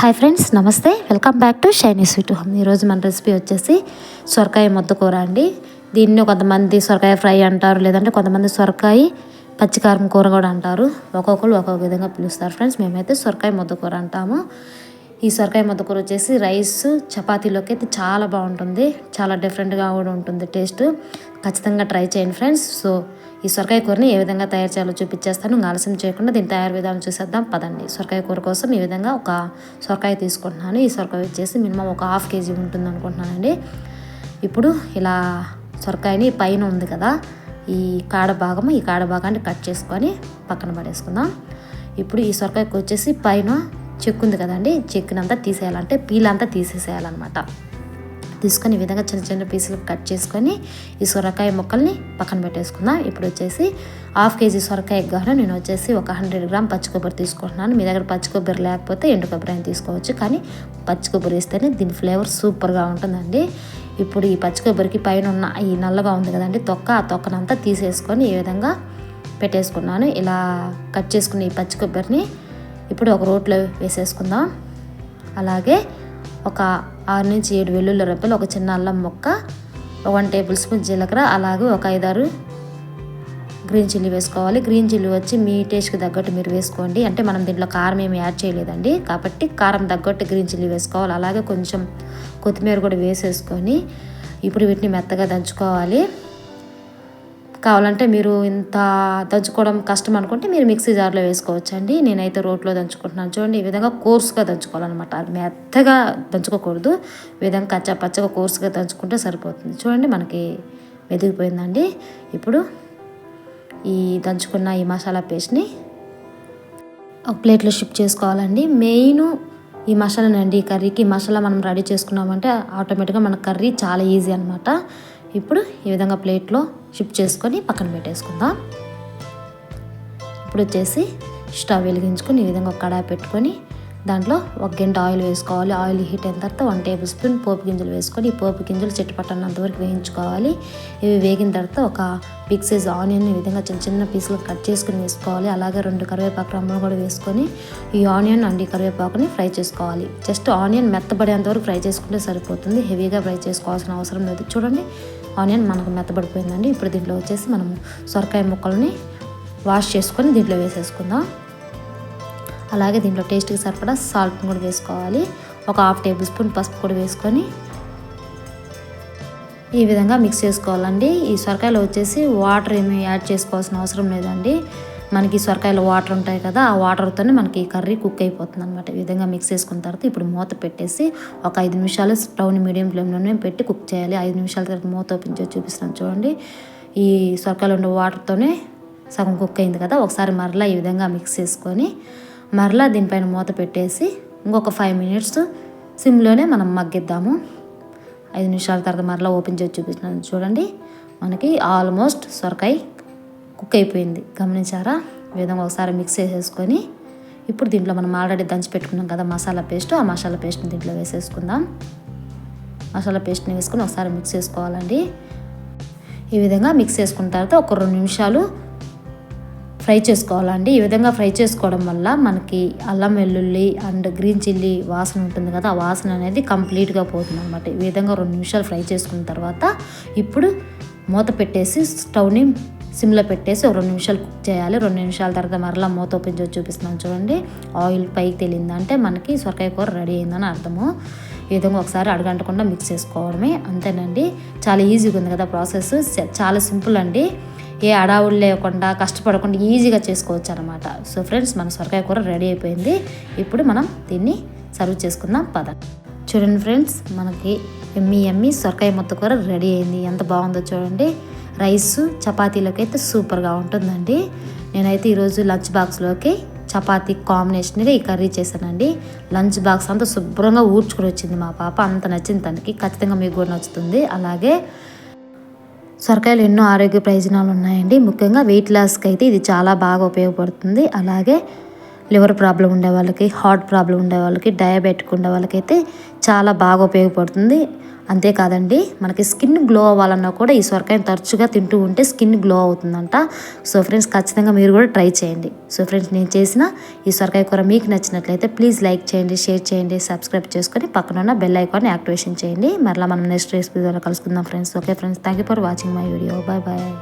Hi friends నమస్తే. Welcome back to Shiny sweet home ఈరోజు మన రెసిపీ వచ్చేసి సొరకాయ ముద్ద కూర అండి. దీన్ని కొంతమంది సొరకాయ ఫ్రై అంటారు లేదంటే కొంతమంది సొరకాయ పచ్చికారం కూర కూడా అంటారు. ఒక్కొక్కరు ఒక్కొక్క విధంగా పిలుస్తారు ఫ్రెండ్స్ మేమైతే సొరకాయ ముద్ద కూర అంటాము. ఈ సొరకాయ ముద్దకూర వచ్చేసి రైస్ చపాతీలోకి అయితే చాలా బాగుంటుంది. చాలా డిఫరెంట్గా కూడా ఉంటుంది టేస్ట్. ఖచ్చితంగా ట్రై చేయండి ఫ్రెండ్స్ సో ఈ సొరకాయ కూరని ఏ విధంగా తయారు చేయాలో చూపించేస్తాను. ఆలస్యం చేయకుండా దీని తయారు విధానం చూసేద్దాం. పదండి. సొరకాయ కూర కోసం ఈ విధంగా ఒక సొరకాయ తీసుకుంటున్నాను. ఈ సొరకాయ వచ్చేసి మినిమం ఒక హాఫ్ కేజీ ఉంటుంది అనుకుంటున్నానండి. ఇప్పుడు ఇలా సొరకాయని పైన ఉంది కదా ఈ కాడ భాగము ఈ కాడ భాగాన్ని కట్ చేసుకొని పక్కన పడేసుకుందాం. ఇప్పుడు ఈ సొరకాయకు వచ్చేసి పైన చెక్కు ఉంది కదండి చెక్కునంతా తీసేయాలంటే పీలంతా తీసేసేయాలన్నమాట. తీసుకొని ఈ విధంగా చిన్న చిన్న పీసులు కట్ చేసుకొని ఈ సొరకాయ ముక్కల్ని పక్కన పెట్టేసుకుందాం. ఇప్పుడు వచ్చేసి హాఫ్ కేజీ సొరకాయ గాను నేను వచ్చేసి ఒక హండ్రెడ్ గ్రామ్ పచ్చి కొబ్బరి తీసుకుంటున్నాను. మీ దగ్గర పచ్చి కొబ్బరి లేకపోతే ఎండు కొబ్బరి అని తీసుకోవచ్చు కానీ పచ్చి కొబ్బరి వేస్తేనే దీని ఫ్లేవర్ సూపర్గా ఉంటుందండి. ఇప్పుడు ఈ పచ్చి కొబ్బరికి పైన ఉన్న ఈ నల్లగా ఉంది కదండి తొక్క ఆ తొక్కనంతా తీసేసుకొని ఈ విధంగా పెట్టేసుకున్నాను. ఇలా కట్ చేసుకున్న ఈ పచ్చి కొబ్బరిని ఇప్పుడు ఒక రోట్లో వేసేసుకుందాం. అలాగే ఒక ఆరు నుంచి ఏడు వెల్లుల్లి రెప్పలు ఒక చిన్న అల్లం ముక్క వన్ టేబుల్ స్పూన్ జీలకర్ర అలాగే ఒక ఐదారు గ్రీన్ చిల్లీ వేసుకోవాలి. గ్రీన్ చిల్లీ వచ్చి మీ టేస్ట్కి తగ్గట్టు మీరు వేసుకోండి. అంటే మనం దీంట్లో కారం ఏమి యాడ్ చేయలేదండి. కాబట్టి కారం తగ్గట్టు గ్రీన్ చిల్లీ వేసుకోవాలి. అలాగే కొంచెం కొత్తిమీర కూడా వేసేసుకొని ఇప్పుడు వీటిని మెత్తగా దంచుకోవాలి. కావాలంటే మీరు ఇంత దంచుకోవడం కష్టం అనుకుంటే మీరు మిక్సీ జార్లో వేసుకోవచ్చండి. నేనైతే రోట్లో దంచుకుంటున్నాను. చూడండి ఈ విధంగా కోర్సుగా దంచుకోవాలన్నమాట. అది మెత్తగా దంచుకోకూడదు. ఈ విధంగా కచ్చా పచ్చగా కోర్సుగా దంచుకుంటే సరిపోతుంది. చూడండి మనకి మెదిగిపోయిందండి. ఇప్పుడు ఈ దంచుకున్న ఈ మసాలా పేస్ట్ని ఒక ప్లేట్లో షిఫ్ట్ చేసుకోవాలండి. మెయిన్ ఈ మసాలానండి ఈ కర్రీకి మసాలా మనం రెడీ చేసుకున్నామంటే ఆటోమేటిక్గా మన కర్రీ చాలా ఈజీ అనమాట ఇప్పుడు ఈ విధంగా ప్లేట్లో షిఫ్ట్ చేసుకొని పక్కన పెట్టేసుకుందాం. ఇప్పుడు వచ్చేసి స్టవ్ వెలిగించుకొని ఈ విధంగా ఒక కడాయి పెట్టుకొని దాంట్లో ఒక గంట ఆయిల్ వేసుకోవాలి. ఆయిల్ హీట్ అయిన తర్వాత వన్ టేబుల్ స్పూన్ పోపు గింజలు వేసుకొని ఈ పోపు గింజలు చెట్టుపట్టన్నంత వరకు వేయించుకోవాలి. ఇవి వేగిన తర్వాత ఒక బిగ్ సైజ్ ఆనియన్ ఈ విధంగా చిన్న చిన్న పీసులు కట్ చేసుకుని వేసుకోవాలి. అలాగే రెండు కరివేపాకు రమ్మలు కూడా వేసుకొని ఈ ఆనియన్ అండి కరివేపాకుని ఫ్రై చేసుకోవాలి. జస్ట్ ఆనియన్ మెత్తబడేంత వరకు ఫ్రై చేసుకుంటే సరిపోతుంది. హెవీగా ఫ్రై చేసుకోవాల్సిన అవసరం లేదు. చూడండి ఆనియన్ మనకు మెత్తబడిపోయిందండి. ఇప్పుడు దీంట్లో వచ్చేసి మనం సొరకాయ ముక్కల్ని వాష్ చేసుకొని దీంట్లో వేసేసుకుందాం. అలాగే దీంట్లో టేస్ట్కి సరిపడా సాల్ట్ కూడా వేసుకోవాలి. ఒక హాఫ్ టేబుల్ స్పూన్ పసుపు కూడా వేసుకొని ఈ విధంగా మిక్స్ చేసుకోవాలండి. ఈ సొరకాయలో వచ్చేసి వాటర్ ఏమి యాడ్ చేసుకోవాల్సిన అవసరం లేదండి. మనకి సొరకాయల వాటర్ ఉంటాయి కదా ఆ వాటర్తోనే మనకి కర్రీ కుక్ అయిపోతుంది అనమాట ఈ విధంగా మిక్స్ చేసుకున్న తర్వాత ఇప్పుడు మూత పెట్టేసి ఒక ఐదు నిమిషాలు స్టవ్ని మీడియం ఫ్లేమ్లోనే పెట్టి కుక్ చేయాలి. ఐదు నిమిషాల తర్వాత మూత ఓపెన్ చేసి చూపిస్తాను చూడండి. ఈ సొరకాయలు ఉండే వాటర్తోనే సగం కుక్ అయింది కదా ఒకసారి మరలా ఈ విధంగా మిక్స్ చేసుకొని మరలా దీనిపైన మూత పెట్టేసి ఇంకొక ఫైవ్ మినిట్స్ సిమ్లోనే మనం మగ్గిద్దాము. ఐదు నిమిషాల తర్వాత మరలా ఓపెన్ చేసి చూపిస్తున్నాను చూడండి. మనకి ఆల్మోస్ట్ సొరకాయ కుక్ అయిపోయింది. గమనించారా? ఈ విధంగా ఒకసారి మిక్స్ చేసేసుకొని ఇప్పుడు దీంట్లో మనం ఆల్రెడీ దంచి పెట్టుకున్నాం కదా మసాలా పేస్ట్. ఆ మసాలా పేస్ట్ని దీంట్లో వేసేసుకుందాం. మసాలా పేస్ట్ని వేసుకొని ఒకసారి మిక్స్ చేసుకోవాలండి. ఈ విధంగా మిక్స్ చేసుకున్న తర్వాత ఒక రెండు నిమిషాలు ఫ్రై చేసుకోవాలండి. ఈ విధంగా ఫ్రై చేసుకోవడం వల్ల మనకి అల్లం వెల్లుల్లి అండ్ గ్రీన్ చిల్లీ వాసన ఉంటుంది కదా ఆ వాసన అనేది కంప్లీట్గా పోతుంది అనమాట ఈ విధంగా రెండు నిమిషాలు ఫ్రై చేసుకున్న తర్వాత ఇప్పుడు మూత పెట్టేసి స్టవ్ని సిమ్లో పెట్టేసి ఒక రెండు నిమిషాలు కుక్ చేయాలి. రెండు నిమిషాల తర్వాత మరలా మూత ఓపెన్ చేసి చూపిస్తున్నాం చూడండి. ఆయిల్ పైకి తెలిందంటే మనకి సొరకాయ కూర రెడీ అయిందని అర్థము. ఈ విధంగా ఒకసారి అడగంటకుండా మిక్స్ చేసుకోవడమే. అంతేనండి. చాలా ఈజీగా ఉంది కదా ప్రాసెస్. చాలా సింపుల్ అండి. ఏ అడావులు లేకుండా కష్టపడకుండా ఈజీగా చేసుకోవచ్చు అనమాట సో ఫ్రెండ్స్ మన సొరకాయ కూర రెడీ అయిపోయింది. ఇప్పుడు మనం దీన్ని సర్వ్ చేసుకుందాం. పద. చూడండి ఫ్రెండ్స్ మనకి ఎమ్మి ఎమ్మి సొరకాయ మొత్తం కూర రెడీ అయింది. ఎంత బాగుందో చూడండి. రైస్ చపాతీలోకి అయితే సూపర్గా ఉంటుందండి. నేనైతే ఈరోజు లంచ్ బాక్స్లోకి చపాతీ కాంబినేషన్గా ఈ కర్రీ చేశానండి. లంచ్ బాక్స్ అంతా శుభ్రంగా ఊడ్చుకుని వచ్చింది మా పాప. అంత నచ్చింది తనకి. ఖచ్చితంగా మీకు కూడా నచ్చుతుంది. అలాగే సొరకాయలు ఎన్నో ఆరోగ్య ప్రయోజనాలు ఉన్నాయండి. ముఖ్యంగా వెయిట్ లాస్కి అయితే ఇది చాలా బాగా ఉపయోగపడుతుంది. అలాగే లివర్ ప్రాబ్లం ఉండే వాళ్ళకి హార్ట్ ప్రాబ్లం ఉండే వాళ్ళకి డయాబెటిక్ ఉండే వాళ్ళకైతే చాలా బాగా ఉపయోగపడుతుంది. అంతేకాదండి మనకి స్కిన్ గ్లో అవ్వాలన్నా కూడా ఈ సొరకాయని తరచుగా తింటూ ఉంటే స్కిన్ గ్లో అవుతుందంట. సో ఫ్రెండ్స్ ఖచ్చితంగా మీరు కూడా ట్రై చేయండి. సో ఫ్రెండ్స్ నేను చేసిన ఈ సొరకాయ కూర మీకు నచ్చినట్లయితే ప్లీజ్ లైక్ చేయండి షేర్ చేయండి సబ్స్క్రైబ్ చేసుకొని పక్కన ఉన్న బెల్ ఐకాన్ని యాక్టివేషన్ చేయండి. మరలా మనం నెక్స్ట్ రెసిపీ ద్వారా కలుసుకుందాం friends. Okay friends thank you for watching my video. Bye bye.